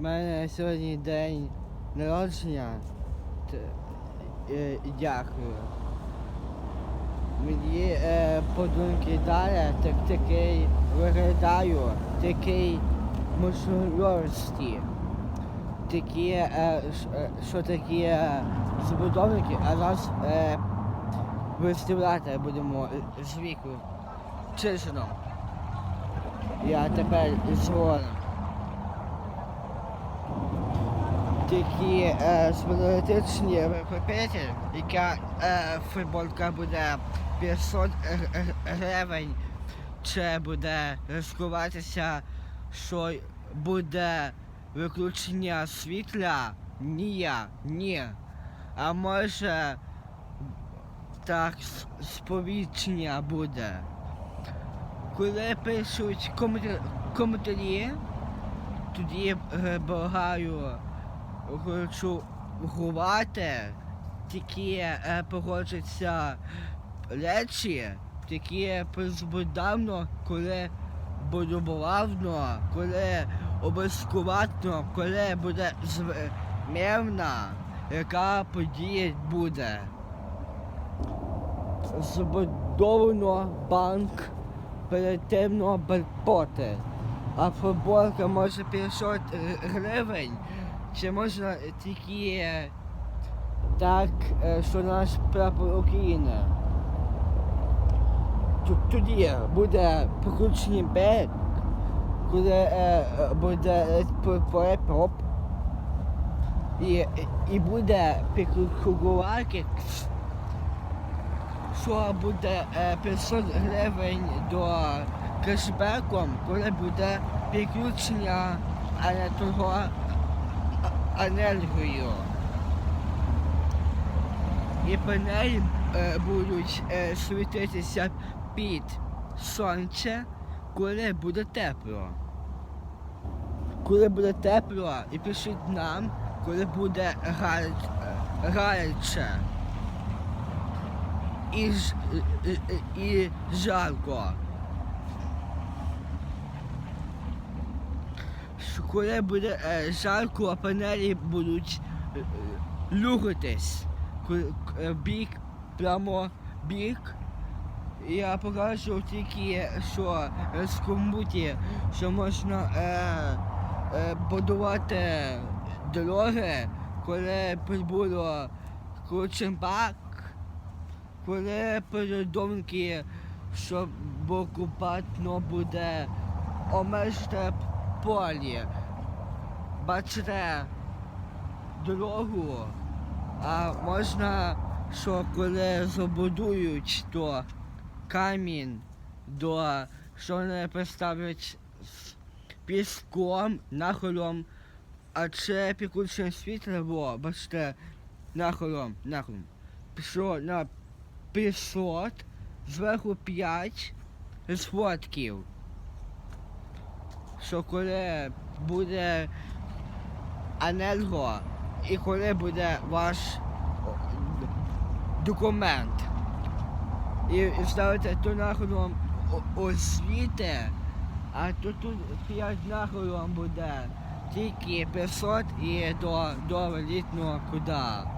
У мене сьогодні день народження. Е, Дякую. Мені е, подарунки дали, так такий виглядаю, такий можливості. Такі, е, е, що такі е, забудовники, а зараз е, виставляти будемо з віку Чишином. Я тепер згодом. Такі специфічні пакети, яка е, футболка буде 500 г- г- гривень, чи буде рискуватися, що буде виключення світла? Ні, ні. А може так сповіщення буде. Коли пишуть коментар- коментарі, тоді е, благаю, хочу гувати, такі е, погоджуються речі, такі безбудавно, коли будувавно, коли обов'язково, коли буде змірна, яка подія буде. Збудовано банк оперативно безпоти. А футболка може 500 гривень. Чи можна тільки е, так, е, що наш прапор України? Тоді буде покручений бек, коли е, буде поп і, і буде підкругувати що буде е, 500 гривень до кешбеком, коли буде підключення електроенергію. І панелі е, будуть е, світитися під сонце, коли буде тепло. Коли буде тепло, і пишіть нам, коли буде е, гаряче і, ж- і, і, і жарко. Що Коли буде е, жарко, панелі будуть е, е, к- е, Бік, прямо бік. Я покажу тільки, що е, з комуті, що можна е, е, будувати дороги, коли було Крученбак, коли передумки, що окупатно буде омежте полі. Бачите дорогу, а можна, що коли забудують, то камінь, до що вони поставлять з піском, нахилом, а це підключення світла було, бачите, нахилом, нахилом. Пішло на 500, зверху 5 з фотків. Що коли буде енерго і коли буде ваш документ. І, ставите то нахилом освіти, а то тут 5 нахилом буде тільки 500 і до, до літнього куди.